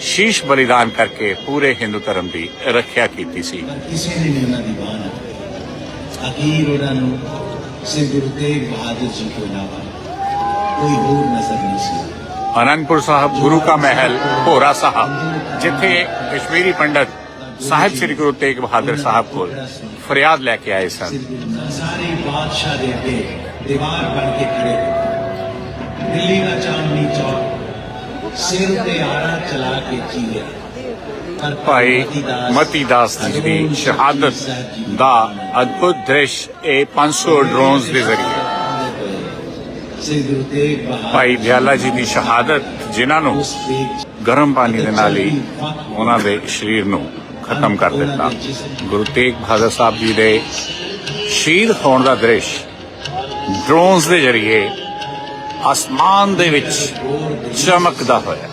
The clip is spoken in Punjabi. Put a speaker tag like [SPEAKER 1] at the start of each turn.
[SPEAKER 1] ਸ਼ੀਸ਼ ਬਲੀਦਾਨ ਕਰਕੇ ਪੂਰੇ ਹਿੰਦੂ ਧਰਮ ਦੀ ਰੱਖਿਆ ਕੀਤੀ ਸੀ।
[SPEAKER 2] ਪਰ ਕਿਸੇ ਨੇ ਨਹੀਂ ਉਹਨਾਂ ਦੀ ਬਾਹ ਨਾ ਫੜੀ। ਅਖੀਰ ਉਹਨਾਂ ਨੂੰ ਸ੍ਰੀ ਗੁਰੂ ਤੇਗ ਬਹਾਦਰ ਜੀ ਤੋਂ ਇਲਾਵਾ ਕੋਈ ਹੋਰ ਨਜ਼ਰ ਨਹੀਂ ਸੀ।
[SPEAKER 1] ਅਨੰਦਪੁਰ ਸਾਹਿਬ ਗੁਰੂ ਕਾ ਮਹਿਲ ਭੋਰਾ ਸਾਹਿਬ ਜਿੱਥੇ ਕਸ਼ਮੀਰੀ ਪੰਡਤ ਸਾਹਿਬ ਸ੍ਰੀ ਗੁਰੂ ਤੇਗ ਬਹਾਦਰ ਸਾਹਿਬ ਕੋਲ ਫਰਿਆਦ ਲੈ ਕੇ ਆਏ ਸਨ।
[SPEAKER 2] ਸ੍ਰੀ ਬਾਦਸ਼ਾਹ ਦੇ ਅੱਗੇ ਦੀਵਾਰ ਬਣ ਕੇ ਖੜੇ। ਦਿੱਲੀ ਸਿਰ ਤੇ ਆਰਾ ਚਲਾ ਕੇ ਜੀਵੇ ਪਰ
[SPEAKER 1] ਭਾਈ ਮਤੀ ਦਾਸ ਜੀ ਦੀ ਸ਼ਹਾਦਤ ਦਾ ਅਦਭੁਤ ਦ੍ਰਿਸ਼ ਇਹ 500 ਡਰੋਨਸ ਦੇ ਜ਼ਰੀਏ। ਭਾਈ ਦਿਆਲਾ ਜੀ ਦੀ ਸ਼ਹਾਦਤ ਜਿਨ੍ਹਾਂ ਨੂੰ ਗਰਮ ਪਾਣੀ ਦੇ ਨਾਲ ਹੀ ਉਹਨਾਂ ਦੇ ਸਰੀਰ ਨੂੰ ਖਤਮ ਕਰ ਦਿੱਤਾ। ਗੁਰੂ ਤੇਗ ਬਹਾਦਰ ਸਾਹਿਬ ਜੀ ਦੇ ਸ਼ਹੀਦ ਹੋਣ ਦਾ ਦ੍ਰਿਸ਼ ਡਰੋਨਸ ਦੇ ਜ਼ਰੀਏ ਆਸਮਾਨ ਦੇ ਵਿੱਚ ਚਮਕਦਾ ਹੋਇਆ।